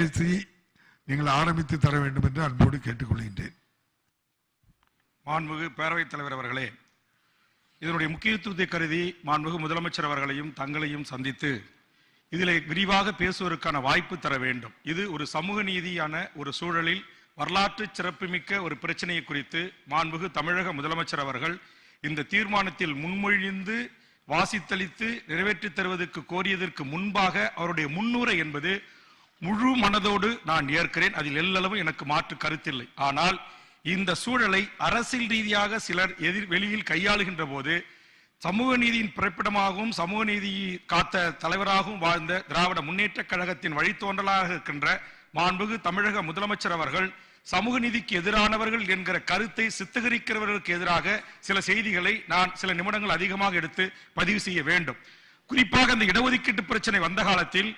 பேசி நீங்கள் ஆரம்பித்து தர வேண்டும் என்று அன்போடு கேட்டுக்கொள்கின்றேன். மாண்புமிகு பேரவைத் தலைவர் அவர்களே இதனுடைய முக்கியத்துவத்தை கருதி மாண்புமிகு முதலமைச்சர் அவர்களையும் தங்களையும் சந்தித்து இதில் விரிவாக பேசுவதற்கான வாய்ப்பு தர வேண்டும். இது ஒரு சமூக நீதியான ஒரு சூழலில் வரலாற்று சிறப்புமிக்க ஒரு பிரச்சனையை குறித்து மாண்புகு தமிழக முதலமைச்சர் அவர்கள் இந்த தீர்மானத்தில் முன்மொழிந்து வாசித்தளித்து நிறைவேற்றித் தருவதற்கு கோரியதற்கு முன்பாக அவருடைய முன்னுரை என்பது முழு மனதோடு நான் ஏற்கிறேன். அதில் எல்லளவும் எனக்கு மாற்று கருத்தில்லை. ஆனால் இந்த சூழலை அரசியல் ரீதியாக சிலர் எதிர் வெளியில் கையாளுகின்ற போது சமூக நீதியின் பிறப்பிடமாகவும் சமூக நீதியை காத்த தலைவராகவும் வாழ்ந்த திராவிட முன்னேற்ற கழகத்தின் வழித்தோன்றலாக இருக்கின்ற மாண்புகு தமிழக முதலமைச்சர் அவர்கள் சமூக நீதிக்கு எதிரானவர்கள் என்கிற கருத்தை சித்தகரிக்கிறவர்களுக்கு எதிராக சில செய்திகளை நான் சில நிமிடங்கள் அதிகமாக எடுத்து பதிவு செய்ய வேண்டும். குறிப்பாக இந்த இடஒதுக்கீட்டு பிரச்சனை வந்த காலத்தில்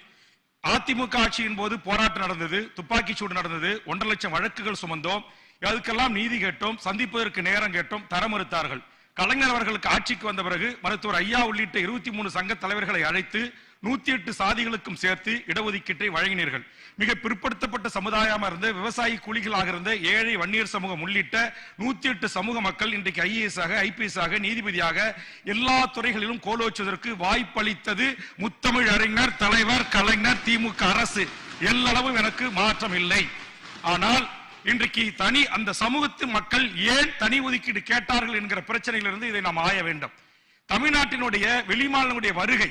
அதிமுக ஆட்சியின் போது போராட்டம் நடந்தது துப்பாக்கி சூடு நடந்தது ஒன்றரை லட்சம் வழக்குகள் சுமந்தோம். அதுக்கெல்லாம் நீதி கேட்டோம் சந்திப்பதற்கு நேரம் கேட்டோம் தர மறுத்தார்கள். கலைஞர் அவர்களுக்கு ஆட்சிக்கு வந்த பிறகு மருத்துவர் ஐயா உள்ளிட்ட இருபத்தி மூணு சங்க தலைவர்களை அழைத்து நூத்தி எட்டு சாதிகளுக்கும் சேர்த்து இடஒதுக்கீட்டை வழங்கினீர்கள். மிக பிற்படுத்தப்பட்ட சமுதாயமாக இருந்த விவசாயி கூலிகளாக இருந்த ஏழை வன்னியர் சமூகம் உள்ளிட்ட நூத்தி எட்டு சமூக மக்கள் இன்றைக்கு ஐஏஎஸ் ஆக ஐபிஎஸ் ஆக நீதிபதியாக எல்லா துறைகளிலும் கோலோச்சுவதற்கு வாய்ப்பளித்தது முத்தமிழ் அறிஞர் தலைவர் கலைஞர் திமுக அரசு. எல்லளவும் எனக்கு மாற்றம் இல்லை. ஆனால் இன்றைக்கு தனி அந்த சமூகத்து மக்கள் ஏன் தனி ஒதுக்கீடு கேட்டார்கள் என்கிற பிரச்சனையிலிருந்து இதை நாம் ஆய வேண்டும். தமிழ்நாட்டினுடைய வெளிமாநிலங்களுடைய வருகை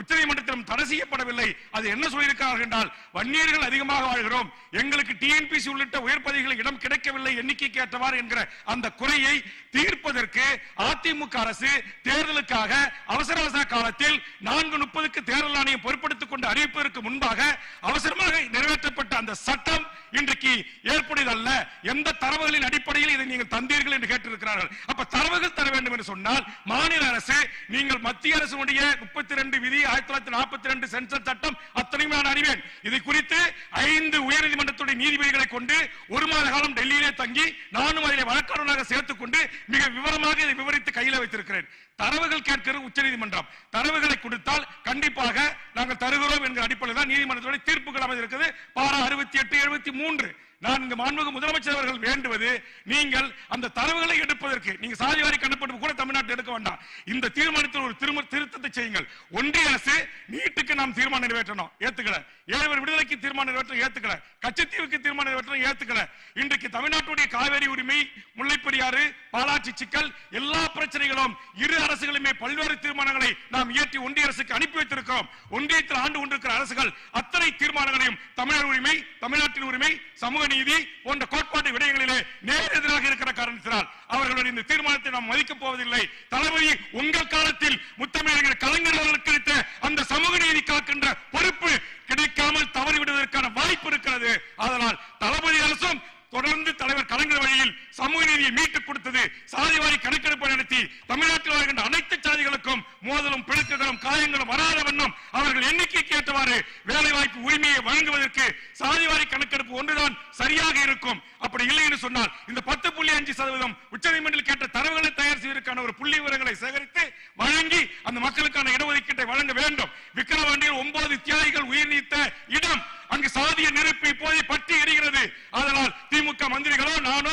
உச்சநீதிமன்றத்திலும் தடை செய்யப்படவில்லை. அது என்ன சொல்லியிருக்கிறார்கள் என்றால் வன்னியர்கள் அதிகமாக வாழ்கிறோம். எங்களுக்கு டிஎன்பிசி உள்ளிட்ட உயர் பதவிகளில் இடம் கிடைக்கவில்லை எண்ணிக்கைக்கு ஏற்றவாறு என்கிற அந்த குறையை தீர்ப்பதற்கு அதிமுக அரசு தேர்தலுக்காக அவசர அவசர காலத்தில் நான்கு முப்பதுக்கு தேர்தல் ஆணையம் பொறுப்படுத்திக் கொண்டு அறிவிப்பதற்கு முன்பாக அவசரமாக நிறைவேற்றப்பட்ட அந்த சட்டம் இன்றைக்கு ஏற்புடையதல்ல. எந்த தரவுகளின் அடிப்படையில் இதை நீங்கள் தந்தீர்கள் என்று கேட்டிருக்கிறார்கள். அப்ப தரவுகள் தர வேண்டும் என்று சொன்னால் மாநில அரசு நீங்கள் மத்திய அரசுடைய முப்பத்தி ரெண்டு விதி ஆயிரத்தி தொள்ளாயிரத்தி நாற்பத்தி ரெண்டு சென்சர் சட்டம் அத்தனையும் நான் அறிவேன். இதை குறித்து ஐந்து உயர்நீதிமன்றத்துடைய நீதிபதிகளை கொண்டு ஒரு மாத காலம் டெல்லியிலே தங்கி நானும் அதிலே வழக்காளராக சேர்த்துக் கொண்டு மிக விவரமாக இதை விவரித்து கையில் வைத்திருக்கிறேன். தரவுகள் கேட்கிறது உச்சநீதிமன்றம். தரவுகளை கொடுத்தால் கண்டிப்பாக நாங்கள் தருகிறோம் என்கிற அடிப்படையில் தான் நீதிமன்றத்துடைய தீர்ப்புகள் அமைந்திருக்கிறது. பாரா அறுபத்தி எட்டு எழுபத்தி மூன்று. நான் இங்கு மாண்புமிகு முதலமைச்சர் அவர்கள் வேண்டுவது நீங்கள் அந்த தரவுகளை எடுப்பதற்கு. நீங்க சாதிவாரி கணக்கெடுப்பு கூட தமிழ்நாட்டில் எடுக்க வேண்டாம். இந்த தீர்மானத்தில் ஒரு திரும்ப திருத்தத்தை செய்யுங்கள். ஒன்றிய அரசு நீட்டுக்கு நாம் தீர்மானம் நிறைவேற்றணும். ஏத்துக்கல. ஏழவர் விடுதலைக்கு தீர்மானம் நிறைவேற்ற ஏத்துக்கல. கச்சத்தீவுக்கு தீர்மானம் நிறைவேற்ற ஏத்துக்கல. இன்றைக்கு தமிழ்நாட்டுடைய காவேரி உரிமை பெரியாறு பாலாட்சி சிக்கல் எல்லா பிரச்சனைகளும் இரு அரசுகளுமே பல்வேறு தீர்மானங்களை நாம் இயற்றி ஒன்றிய அரசுக்கு அனுப்பி வைத்திருக்கிறோம். ஒன்றியத்தில் ஆண்டு கொண்டிருக்கிற அரசுகள் அத்தனை தீர்மானங்களையும் தமிழர் உரிமை தமிழ்நாட்டின் உரிமை சமூக நீதி போன்ற கோட்பாட்டு விடயங்களிலே நேர் எதிராக இருக்கிற காரணத்தினால் அவர்களுடைய இந்த தீர்மானத்தை நாம் மதிக்கப் போவதில்லை. தளபதி உங்கள் காலத்தில் முத்தமிழர் கலைஞர் அவர்களுக்கு அந்த சமூக நீதி காக்கின்ற பொறுப்பு கிடைக்காமல் தவறிவிடுவதற்கான வாய்ப்பு இருக்கிறது அதனால் தளபதி அரசும் தொடர்ந்து தலைவர் கலைஞர் சமூக நீதியை மீட்டுக் கொடுத்தது சாதிவாரி கணக்கெடுப்பு நடத்தி தமிழ்நாட்டில் வருகின்ற அனைத்து சாதிகளுக்கும் மோதலும் பிணக்குகளும் காயங்களும் வராத வண்ணம் அவர்கள் எண்ணிக்கைக்கு ஏற்றவாறு வேலை வாய்ப்பு உரிமையை வழங்குவதற்கு சாதிவாரி கணக்கெடுப்பு ஒன்றுதான் சரியாக இருக்கும். அப்படி இல்லை என்று சொன்னால் இந்த பத்து புள்ளி அஞ்சு சதவீதம் உச்சநீதிமன்றம் கேட்ட தரவுகளை தயார் செய்வதற்கான ஒரு புள்ளி விவரங்களை சேகரித்து வழங்கி அந்த மக்களுக்கான இடஒதுக்கீட்டை வழங்க வேண்டும். விக்கிரவாண்டியில் ஒன்பது தியாகிகள் உயிர் நீத்த இடம். அங்கு சாதிய நெருப்பு இப்போதை பற்றி எரிகிறது. அதனால் திமுக மந்திரிகளோ நானோ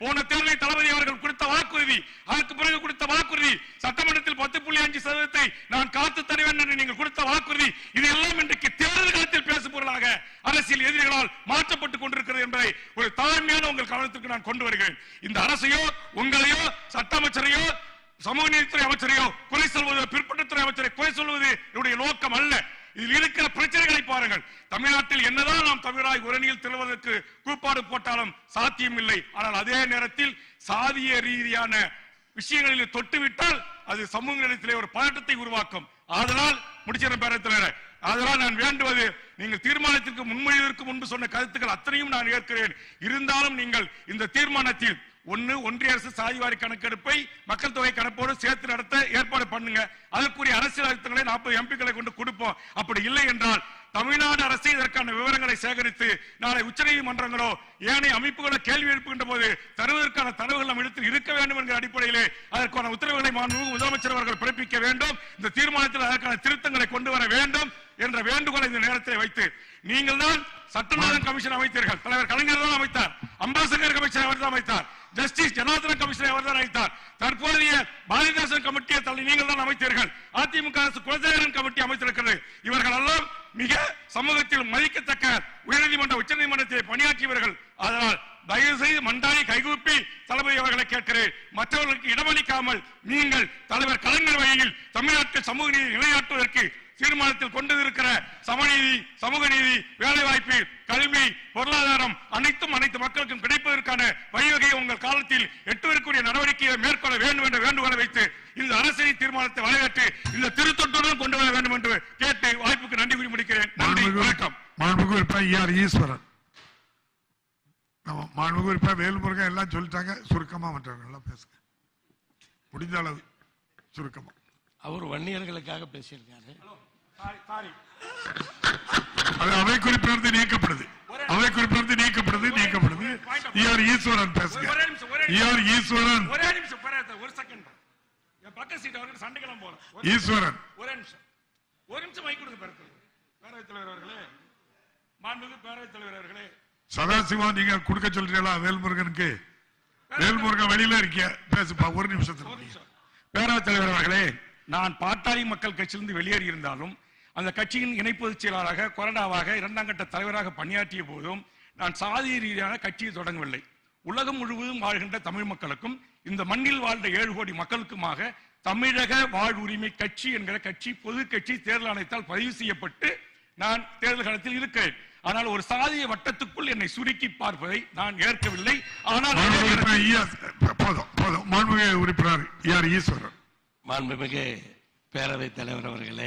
போன தேர்தலில் தளபதி அவர்கள் கொடுத்த வாக்குறுதி அதற்கு பிறகு கொடுத்த வாக்குறுதி சட்டமன்றத்தில் பத்து புள்ளி அஞ்சு சதவீதத்தை நான் காத்து தருவேன் என்று நீங்கள் கொடுத்த வாக்குறுதி இது எல்லாம் இன்றைக்கு தேர்தல் காலத்தில் பேசும் பொருளாக அரசியல் எதிரிகளால் மாற்றப்பட்டுக் கொண்டிருக்கிறது என்பதை ஒரு தாழ்மையான உங்கள் கவனத்திற்கு நான் கொண்டு வருகிறேன். இந்த அரசையோ உங்களையோ சட்ட அமைச்சரையோ சமூக நீதித்துறை அமைச்சரையோ குறை சொல்வது பிற்பட்டத்துறை அமைச்சரை குறை சொல்வது என்னுடைய நோக்கம் அல்ல. இதில் இருக்கிற பிரச்சனைகளை பாருங்கள். தமிழ்நாட்டில் என்னதான் நாம் தமிழாய் உரணியில் திருவதற்கு கூப்பாடு போட்டாலும் சாத்தியம் இல்லை. ஆனால் அதே நேரத்தில் சாதிய ரீதியான விஷயங்களில் தொட்டுவிட்டால் அது சமூக நிலையத்திலே ஒரு பதட்டத்தை உருவாக்கும். ஆதலால் முடிச்சிட பேரத்தில் அதனால் நான் வேண்டுவது நீங்கள் தீர்மானத்திற்கு முன்மொழிவதற்கு முன்பு சொன்ன கருத்துக்கள் அத்தனையும் நான் ஏற்கிறேன். இருந்தாலும் நீங்கள் இந்த தீர்மானத்தில் ஒன்னு ஒன்றிய அரசு சாதிவாரி கணக்கெடுப்பை மக்கள் தொகை கணப்போடு சேர்த்து நடத்த ஏற்பாடு பண்ணுங்க. அதற்குரிய அரசியல் அழுத்தங்களை நாற்பது எம்பிக்களை கொண்டு கொடுப்போம். அப்படி இல்லை என்றால் தமிழ்நாடு அரசு இதற்கான விவரங்களை சேகரித்து நாளை உச்சநீதிமன்றங்களோ ஏனைய அமைப்புகளோ கேள்வி எழுப்புகின்ற போது தருவதற்கான தரவுகள் நம் இடத்தில் இருக்க வேண்டும் என்கிற அடிப்படையிலே அதற்கான உத்தரவுகளை மாண்புமிகு முதலமைச்சர் அவர்கள் பிறப்பிக்க வேண்டும். இந்த தீர்மானத்தில் அதற்கான திருத்தங்களை கொண்டு வர வேண்டும் என்ற வேண்டுகோளை இந்த நேரத்தில் வைத்து நீங்கள் தான் சட்டநாதன் கமிஷன் அமைத்தீர்கள். தலைவர் கலைஞர் தான் அமைத்தார். அம்பாசகர் கமிஷன் அவர் தான் அமைத்தார். ஜஸ்டிஸ் ஜனார்தன கமிஷனை அவர் தான் அழைத்தார். தற்போதைய பாரதிதாசன் கமிட்டியை தள்ளி நீங்கள் தான் அமைத்தீர்கள். அதிமுக அரசு குலசேகரன் கமிட்டி அமைத்திருக்கிறது. இவர்கள் எல்லாம் மிக சமூகத்தில் மதிக்கத்தக்க உயர்நீதிமன்ற உச்சநீதிமன்றத்தில் பணியாற்றியவர்கள். அதனால் தயவு செய்து மண்டாடி கைகூப்பி தளபதி அவர்களை கேட்கிறேன். மற்றவர்களுக்கு இடமளிக்காமல் நீங்கள் தலைவர் கலைஞர் வழியில் தமிழ்நாட்டில் சமூக நீதி நிலைநாட்டுவதற்கு தீர்மானத்தில் கொண்டு இருக்கிற சமநீதி சமூக நீதி வேலை வாய்ப்பு கல்வி பொருளாதாரம் அனைத்தும் அனைத்து மக்களுக்கும் கிடைப்பதற்கான வழிவகையை உங்கள் காலத்தில் எட்டுவதற்குரிய நடவடிக்கையை மேற்கொள்ள வேண்டும் என்ற வேண்டுகோளை வைத்து இந்த அரசியல் தீர்மானத்தை வரவேற்று இந்த திருத்தொட்டுடன் கொண்டு வர வேண்டும் என்று கேட்டு வாய்ப்புக்கு நன்றி கூறி முடிக்கிறேன். நன்றி வணக்கம். ஈஸ்வரன். நம்ம மாண்புமிகு உறுப்பினர் வேல்முருகன் எல்லாம் சொல்லிட்டாங்க. சுருக்கமா மற்றவங்க எல்லாம் பேசுங்க. முடிந்த அளவு சுருக்கமா. அவர் வன்னியர்களுக்காக பேசியிருக்காரு. அது அவை குறிப்பிலிருந்து நீக்கப்படுது. அவை குறிப்பிலிருந்து நீக்கப்படுது நீக்கப்படுது. ஈஆர் ஈஸ்வரன் பேசுங்க. ஈஆர் ஈஸ்வரன். ஒரே நிமிஷம் பேரத்தை, ஒரு செகண்ட் என் பக்க சீட் அவர்கள் சண்டைக்கெல்லாம் போல ஈஸ்வரன். ஒரே நிமிஷம். ஒரு நிமிஷம் மைக் கொடுங்க பேரவைத் தலைவர் அவர்களே மாண்புமிகு பேரவைத் தலைவர் அவர்களே. சதாசிவா நீங்க கொடுக்க சொல்றீங்களா வேல்முருகனுக்கு? வேல்முருகன் வெளியில இருக்கிய பேசுப்பா ஒரு நிமிஷத்துல. பேரவைத் தலைவர் அவர்களே நான் பாட்டாளி மக்கள் கட்சியிலிருந்து வெளியேறி இருந்தாலும் அந்த கட்சியின் இணை பொதுச் செயலாளராக கொறடாவாக இரண்டாம் கட்ட தலைவராக பணியாற்றிய போதும் நான் சாதிய ரீதியான கட்சியை தொடங்கவில்லை. உலகம் முழுவதும் வாழ்கின்ற தமிழ் மக்களுக்கும் இந்த மண்ணில் வாழ்ந்த ஏழு கோடி மக்களுக்குமாக தமிழக வாழ்வுரிமை கட்சி என்கிற கட்சி பொது கட்சி தேர்தல் ஆணையத்தால் பதிவு செய்யப்பட்டு நான் தேர்தல் களத்தில் இருக்கிறேன். ஆனால் ஒரு சாதிய வட்டத்துக்குள் என்னை சுருக்கி பார்ப்பதை நான் ஏற்கவில்லை. ஆனால் மாண்புமிகு உறுப்பினர் ஈஆர் ஈஸ்வரன். மாண்புமிகு பேரவைத் தலைவர் அவர்களே